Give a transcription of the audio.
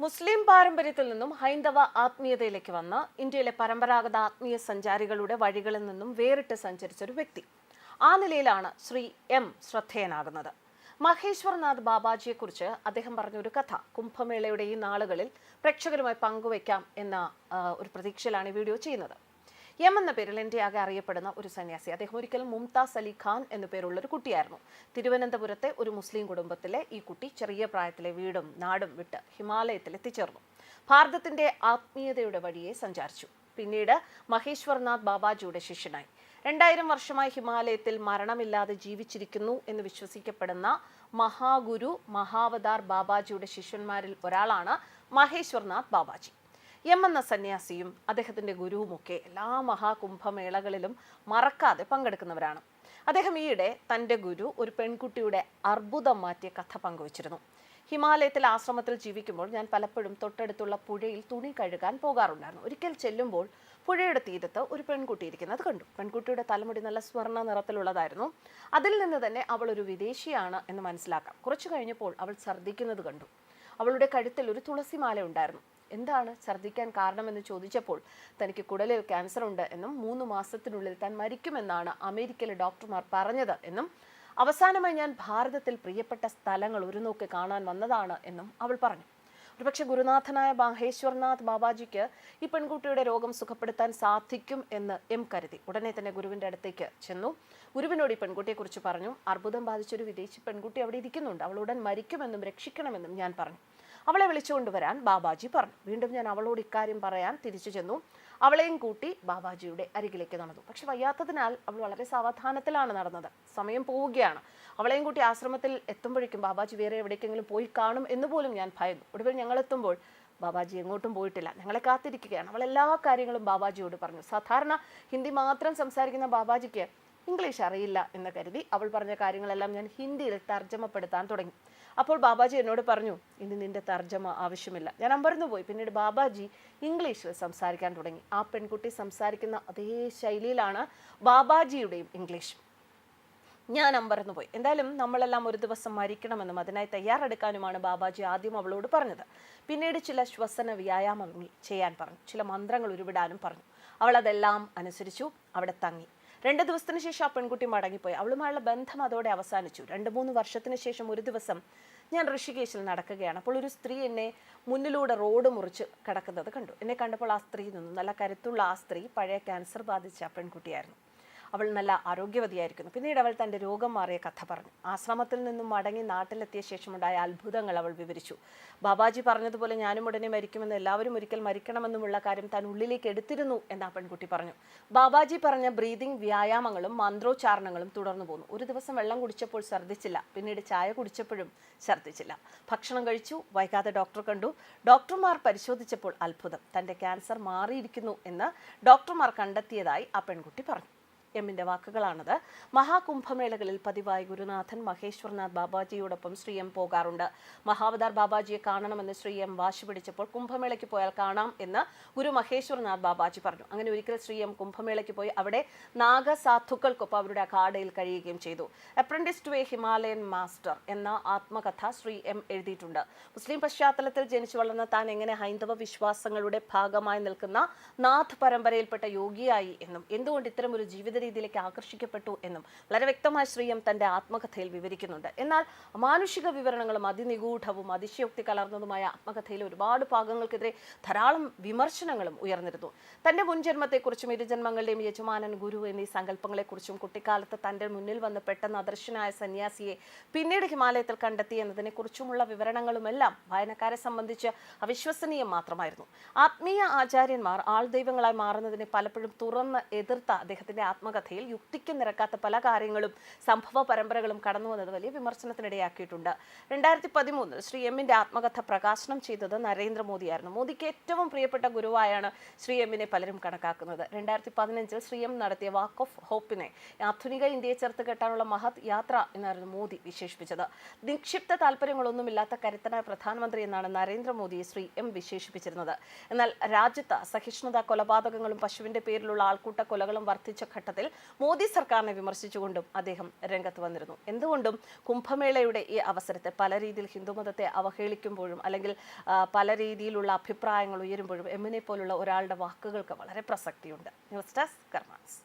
മുസ്ലിം പാരമ്പര്യത്തിൽ നിന്നും ഹൈന്ദവ ആത്മീയതയിലേക്ക് വന്ന ഇന്ത്യയിലെ പരമ്പരാഗത ആത്മീയ സഞ്ചാരികളുടെ വഴികളിൽ നിന്നും വേറിട്ട് സഞ്ചരിച്ച ഒരു വ്യക്തി. ആ നിലയിലാണ് ശ്രീ എം ശ്രദ്ധേയനാകുന്നത്. മഹേശ്വർനാഥ് ബാബാജിയെക്കുറിച്ച് അദ്ദേഹം പറഞ്ഞ ഒരു കഥ കുംഭമേളയുടെ ഈ നാളുകളിൽ പ്രേക്ഷകരുമായി പങ്കുവയ്ക്കാം എന്ന ഒരു പ്രതീക്ഷയിലാണ് ഈ വീഡിയോ ചെയ്യുന്നത്. എം എന്ന പേരിൽ എന്റെ ആകെ അറിയപ്പെടുന്ന ഒരു സന്യാസി. അദ്ദേഹം ഒരിക്കലും മുംതാസ് അലി ഖാൻ എന്നു പേരുള്ള ഒരു കുട്ടിയായിരുന്നു. തിരുവനന്തപുരത്തെ ഒരു മുസ്ലിം കുടുംബത്തിലെ ഈ കുട്ടി ചെറിയ പ്രായത്തിലെ വീടും നാടും വിട്ട് ഹിമാലയത്തിൽ എത്തിച്ചേർന്നു. ഭാരതത്തിന്റെ ആത്മീയതയുടെ വഴിയെ സഞ്ചാരിച്ചു. പിന്നീട് മഹേശ്വർനാഥ് ബാബാജിയുടെ ശിഷ്യനായി. രണ്ടായിരം വർഷമായി ഹിമാലയത്തിൽ മരണമില്ലാതെ ജീവിച്ചിരിക്കുന്നു എന്ന് വിശ്വസിക്കപ്പെടുന്ന മഹാഗുരു മഹാവതാർ ബാബാജിയുടെ ശിഷ്യന്മാരിൽ ഒരാളാണ് മഹേശ്വർനാഥ് ബാബാജി. എം എന്ന സന്യാസിയും അദ്ദേഹത്തിന്റെ ഗുരുവുമൊക്കെ എല്ലാ മഹാകുംഭമേളകളിലും മറക്കാതെ പങ്കെടുക്കുന്നവരാണ്. അദ്ദേഹം ഈയിടെ തന്റെ ഗുരു ഒരു പെൺകുട്ടിയുടെ അർബുദം മാറ്റിയ കഥ പങ്കുവച്ചിരുന്നു. ഹിമാലയത്തിൽ ആശ്രമത്തിൽ ജീവിക്കുമ്പോൾ ഞാൻ പലപ്പോഴും തൊട്ടടുത്തുള്ള പുഴയിൽ തുണി കഴുകാൻ പോകാറുണ്ടായിരുന്നു. ഒരിക്കൽ ചെല്ലുമ്പോൾ പുഴയുടെ തീരത്ത് ഒരു പെൺകുട്ടി ഇരിക്കുന്നത് കണ്ടു. പെൺകുട്ടിയുടെ തലമുടി നല്ല സ്വർണ നിറത്തിലുള്ളതായിരുന്നു. അതിൽ നിന്ന് തന്നെ അവൾ ഒരു വിദേശിയാണ് എന്ന് മനസ്സിലാക്കാം. കുറച്ചു കഴിഞ്ഞപ്പോൾ അവൾ ഛർദ്ദിക്കുന്നത് കണ്ടു. അവളുടെ കഴുത്തിൽ ഒരു തുളസിമാല ഉണ്ടായിരുന്നു. എന്താണ് ഛർദ്ദിക്കാൻ കാരണമെന്ന് ചോദിച്ചപ്പോൾ തനിക്ക് കുടലിൽ ക്യാൻസർ ഉണ്ട് എന്നും മൂന്ന് മാസത്തിനുള്ളിൽ താൻ മരിക്കുമെന്നാണ് അമേരിക്കയിലെ ഡോക്ടർമാർ പറഞ്ഞത് എന്നും അവസാനമായി ഞാൻ ഭാരതത്തിൽ പ്രിയപ്പെട്ട സ്ഥലങ്ങൾ ഒരു നോക്ക് കാണാൻ വന്നതാണ് എന്നും അവൾ പറഞ്ഞു. ഒരുപക്ഷെ ഗുരുനാഥനായ മഹേശ്വർനാഥ് ബാബാജിക്ക് ഈ പെൺകുട്ടിയുടെ രോഗം സുഖപ്പെടുത്താൻ സാധിക്കും എന്ന് എം കരുതി. ഉടനെ തന്നെ ഗുരുവിന്റെ അടുത്തേക്ക് ചെന്നു. ഗുരുവിനോട് ഈ പെൺകുട്ടിയെക്കുറിച്ച് പറഞ്ഞു. അർബുദം ബാധിച്ചൊരു വിദേശി പെൺകുട്ടി അവിടെ ഇരിക്കുന്നുണ്ട്. അവൾ ഉടൻ മരിക്കുമെന്നും രക്ഷിക്കണമെന്നും ഞാൻ പറഞ്ഞു. അവളെ വിളിച്ചുകൊണ്ടുവരാൻ ബാബാജി പറഞ്ഞു. വീണ്ടും ഞാൻ അവളോട് ഇക്കാര്യം പറയാൻ തിരിച്ചു ചെന്നു. അവളെയും കൂട്ടി ബാബാജിയുടെ അരികിലേക്ക് നടന്നു. പക്ഷെ വയ്യാത്തതിനാൽ അവൾ വളരെ സാവധാനത്തിലാണ് നടന്നത്. സമയം പോവുകയാണ്. അവളെയും കൂട്ടി ആശ്രമത്തിൽ എത്തുമ്പോഴേക്കും ബാബാജി വേറെ എവിടേക്കെങ്കിലും പോയി കാണും എന്ന് പോലും ഞാൻ ഭയന്നു. ഒടുവിൽ ഞങ്ങൾ എത്തുമ്പോൾ ബാബാജി എങ്ങോട്ടും പോയിട്ടില്ല. ഞങ്ങളെ കാത്തിരിക്കുകയാണ്. അവൾ എല്ലാ കാര്യങ്ങളും ബാബാജിയോട് പറഞ്ഞു. സാധാരണ ഹിന്ദി മാത്രം സംസാരിക്കുന്ന ബാബാജിക്ക് ഇംഗ്ലീഷ് അറിയില്ല എന്ന് കരുതി അവൾ പറഞ്ഞ കാര്യങ്ങളെല്ലാം ഞാൻ ഹിന്ദിയിൽ തർജമപ്പെടുത്താൻ തുടങ്ങി. അപ്പോൾ ബാബാജി എന്നോട് പറഞ്ഞു ഇനി നിന്റെ തർജമ ആവശ്യമില്ല. ഞാൻ അമ്പരന്നു പോയി. പിന്നീട് ബാബാജി ഇംഗ്ലീഷിൽ സംസാരിക്കാൻ തുടങ്ങി. ആ പെൺകുട്ടി സംസാരിക്കുന്ന അതേ ശൈലിയിലാണ് ബാബാജിയുടെയും ഇംഗ്ലീഷ്. ഞാൻ അമ്പരന്നു പോയി. എന്തായാലും നമ്മളെല്ലാം ഒരു ദിവസം മരിക്കണമെന്നും അതിനായി തയ്യാറെടുക്കാനുമാണ് ബാബാജി ആദ്യം അവളോട് പറഞ്ഞത്. പിന്നീട് ചില ശ്വസന വ്യായാമങ്ങൾ ചെയ്യാൻ പറഞ്ഞു. ചില മന്ത്രങ്ങൾ ഉരുവിടാനും പറഞ്ഞു. അവൾ അതെല്ലാം അനുസരിച്ചു അവിടെ തങ്ങി. രണ്ട് ദിവസത്തിന് ശേഷം ആ പെൺകുട്ടി മടങ്ങിപ്പോയി. അവളുമായുള്ള ബന്ധം അതോടെ അവസാനിച്ചു. രണ്ട് മൂന്ന് വർഷത്തിന് ശേഷം ഒരു ദിവസം ഞാൻ ഋഷികേശിൽ നടക്കുകയാണ്. അപ്പോൾ ഒരു സ്ത്രീ എന്നെ മുന്നിലൂടെ റോഡ് മുറിച്ച് കിടക്കുന്നത് കണ്ടു. എന്നെ കണ്ടപ്പോൾ ആ സ്ത്രീ നിന്നു. നല്ല കരുത്തുള്ള ആ സ്ത്രീ പഴയ ക്യാൻസർ ബാധിച്ച പെൺകുട്ടിയായിരുന്നു. അവൾ നല്ല ആരോഗ്യവതിയായിരിക്കുന്നു. പിന്നീട് അവൾ തന്റെ രോഗം മാറിയ കഥ പറഞ്ഞു. ആശ്രമത്തിൽ നിന്നും മടങ്ങി നാട്ടിലെത്തിയ ശേഷമുണ്ടായ അത്ഭുതങ്ങൾ അവൾ വിവരിച്ചു. ബാബാജി പറഞ്ഞതുപോലെ ഞാനും ഉടനെ മരിക്കുമെന്ന് എല്ലാവരും ഒരിക്കൽ മരിക്കണമെന്നുമുള്ള കാര്യം താൻ ഉള്ളിലേക്ക് എടുത്തിരുന്നു എന്ന് ആ പെൺകുട്ടി പറഞ്ഞു. ബാബാജി പറഞ്ഞ ബ്രീതിങ് വ്യായാമങ്ങളും മന്ത്രോച്ചാരണങ്ങളും തുടർന്നു പോന്നു. ഒരു ദിവസം വെള്ളം കുടിച്ചപ്പോൾ ഛർദ്ദിച്ചില്ല. പിന്നീട് ചായ കുടിച്ചപ്പോഴും ഛർദ്ദിച്ചില്ല. ഭക്ഷണം കഴിച്ചു. വൈകാതെ ഡോക്ടർ കണ്ടു. ഡോക്ടർമാർ പരിശോധിച്ചപ്പോൾ അത്ഭുതം. തന്റെ ക്യാൻസർ മാറിയിരിക്കുന്നു എന്ന് ഡോക്ടർമാർ കണ്ടെത്തിയതായി ആ പെൺകുട്ടി പറഞ്ഞു. എമ്മിന്റെ വാക്കുകളാണത്. മഹാകുംഭമേളകളിൽ പതിവായി ഗുരുനാഥൻ മഹേശ്വർനാഥ് ബാബാജിയോടൊപ്പം ശ്രീ എം പോകാറുണ്ട്. മഹാവതാർ ബാബാജിയെ കാണണമെന്ന് ശ്രീ എം വാശി പിടിച്ചപ്പോൾ കുംഭമേളയ്ക്ക് പോയാൽ കാണാം എന്ന് ഗുരു മഹേശ്വർനാഥ് ബാബാജി പറഞ്ഞു. അങ്ങനെ ഒരിക്കൽ ശ്രീ എം കുംഭമേളയ്ക്ക് പോയി അവിടെ നാഗസാധുക്കൾക്കൊപ്പം അവരുടെ അഖാഡയിൽ കഴിയുകയും ചെയ്തു. Apprentice to a Himalayan master എന്ന ആത്മകഥ ശ്രീ എം എഴുതിയിട്ടുണ്ട്. മുസ്ലിം പശ്ചാത്തലത്തിൽ ജനിച്ചു വളർന്ന താൻ എങ്ങനെ ഹൈന്ദവ വിശ്വാസങ്ങളുടെ ഭാഗമായി നിൽക്കുന്ന നാഥ് പരമ്പരയിൽപ്പെട്ട യോഗിയായി എന്നും എന്തുകൊണ്ട് ഇത്തരം ഒരു ജീവിത രീതിയിലേക്ക് ആകർഷിക്കപ്പെട്ടു എന്നും വളരെ വ്യക്തമായി ശ്രീയം തന്റെ ആത്മകഥയിൽ വിവരിക്കുന്നുണ്ട്. എന്നാൽ മാനുഷിക വിവരണങ്ങളും അതിനിഗൂഢവും അതിശയോക്തി കലർന്നതുമായ ആത്മകഥയിൽ ഒരുപാട് ഭാഗങ്ങൾക്കെതിരെ ധാരാളം വിമർശനങ്ങളും ഉയർന്നിരുന്നു. തന്റെ മുൻജന്മത്തെക്കുറിച്ചും ഇരുജന്മങ്ങളുടെയും യജമാനൻ ഗുരു എന്നീ സങ്കല്പങ്ങളെക്കുറിച്ചും കുട്ടിക്കാലത്ത് തന്റെ മുന്നിൽ വന്ന് പെട്ടെന്ന് അദർശനായ സന്യാസിയെ പിന്നീട് ഹിമാലയത്തിൽ കണ്ടെത്തി എന്നതിനെക്കുറിച്ചുമുള്ള വിവരണങ്ങളുമെല്ലാം വായനക്കാരെ സംബന്ധിച്ച് അവിശ്വസനീയം മാത്രമായിരുന്നു. ആത്മീയ ആചാര്യന്മാർ ആൾദൈവങ്ങളായി മാറുന്നതിനെ പലപ്പോഴും തുറന്ന് എതിർത്ത അദ്ദേഹത്തിന്റെ ആത്മകഥയിൽ യുക്തിക്ക് നിരക്കാത്ത പല കാര്യങ്ങളും സംഭവ പരമ്പരകളും കടന്നു വന്നത് വലിയ വിമർശനത്തിനിടയാക്കിയിട്ടുണ്ട്. രണ്ടായിരത്തി പതിമൂന്നിൽ ശ്രീ എമ്മിന്റെ ആത്മകഥ പ്രകാശനം ചെയ്തത് നരേന്ദ്രമോദിയായിരുന്നു. മോദിക്ക് ഏറ്റവും പ്രിയപ്പെട്ട ഗുരുവായാണ് ശ്രീ എമ്മിനെ പലരും കണക്കാക്കുന്നത്. രണ്ടായിരത്തി പതിനഞ്ചിൽ ശ്രീ എം നടത്തിയ വാക്ക് ഓഫ് ഹോപ്പിനെ ആധുനിക ഇന്ത്യയെ ചേർത്ത് കെട്ടാനുള്ള മഹത് യാത്ര എന്നായിരുന്നു മോദി വിശേഷിപ്പിച്ചത്. നിക്ഷിപ്ത താല്പര്യങ്ങളൊന്നുമില്ലാത്ത കരുത്തനായ പ്രധാനമന്ത്രി എന്നാണ് നരേന്ദ്രമോദിയെ ശ്രീ എം വിശേഷിപ്പിച്ചിരുന്നത്. എന്നാൽ രാജ്യത്ത് സഹിഷ്ണുത കൊലപാതകങ്ങളും പശുവിന്റെ പേരിലുള്ള ആൾക്കൂട്ട കൊലകളും വർദ്ധിച്ച ഘട്ടത്തിൽ പശ്ചാത്തലത്തിൽ മോദി സർക്കാരിനെ വിമർശിച്ചുകൊണ്ടും അദ്ദേഹം രംഗത്ത് വന്നിരുന്നു. എന്തുകൊണ്ടും കുംഭമേളയുടെ ഈ അവസരത്തെ പല രീതിയിൽ ഹിന്ദുമതത്തെ അവഹേളിക്കുമ്പോഴും അല്ലെങ്കിൽ പല രീതിയിലുള്ള അഭിപ്രായങ്ങൾ ഉയരുമ്പോഴും എമ്മിനെ പോലുള്ള ഒരാളുടെ വാക്കുകൾക്ക് വളരെ പ്രസക്തിയുണ്ട്. News desk karmas